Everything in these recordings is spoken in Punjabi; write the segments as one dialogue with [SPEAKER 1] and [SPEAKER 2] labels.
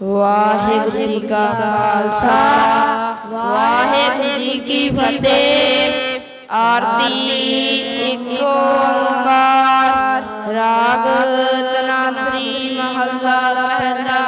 [SPEAKER 1] ਵਾਹਿਗੁਰੂ ਜੀ ਕਾ ਖਾਲਸਾ, ਵਾਹਿਗੁਰੂ ਜੀ ਕੀ ਫਤਿਹ। ਆਰਤੀ ਇੱਕ ਓੰਕਾਰ, ਰਾਗ ਤਨਾਸਰੀ ਮਹੱਲਾ ਪਹਿਲਾ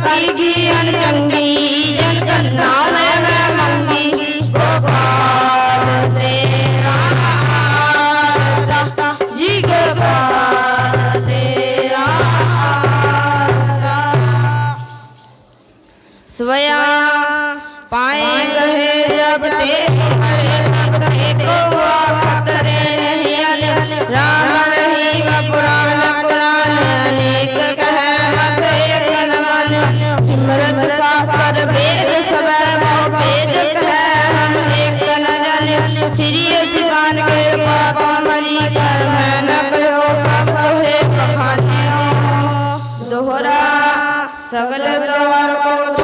[SPEAKER 1] ਕਲਗੀ ਅਨਚੰਗੀ ਜਨ ਕੰਨਾ ਲੈ ਮੈਂ ਮੰਗੀ। ਗੋਪਾਲ ਤੇਰਾ ਆਸਾ ਜੀ ਗੋਪਾਲ ਤੇਰਾ ਆਸਾ ਸਵਿਆ ਪਾਏ ਗਏ ਜਬ ਤੇ ਹਰੇ ਤਬ ਤੇ ਕੋ ਆਪਾ ਸ੍ਰੀ ਅਸਮਾਨ ਕੇ ਪਾਕ ਮਰੀ ਕਰ ਮੈਂ ਨ ਕਹੋ ਸਭ ਤੋਹੇ ਪਖਾਨਿਓ ਦੋਹਰਾ ਸਗਲ ਦਵਾਰ ਕੋ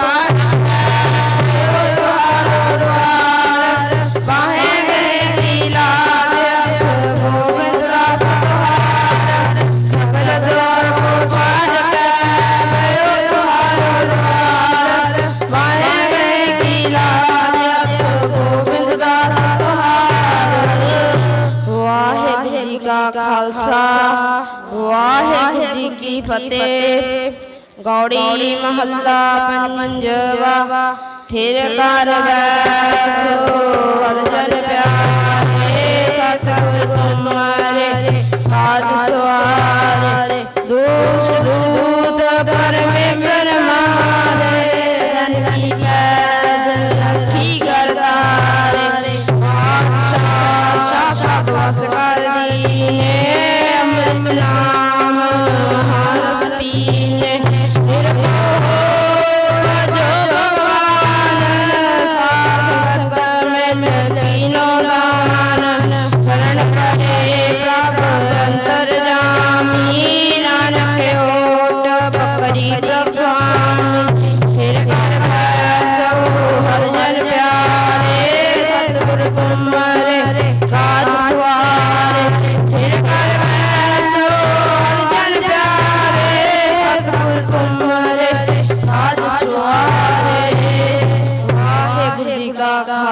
[SPEAKER 1] ਫਤਿਹ ਗੌੜੀ ਮਹੱਲਾ ਪੰਜਵਾ ਥਿਰ ਕਰ ਵੈਸੋ ਅਰਜਨ ਪਿਆਰੇ ਸਤਿਗੁਰ ਤੁਮਾਰੇ ਕਾਜ ਸਵਾਰੇ ਦੂਸਰੇ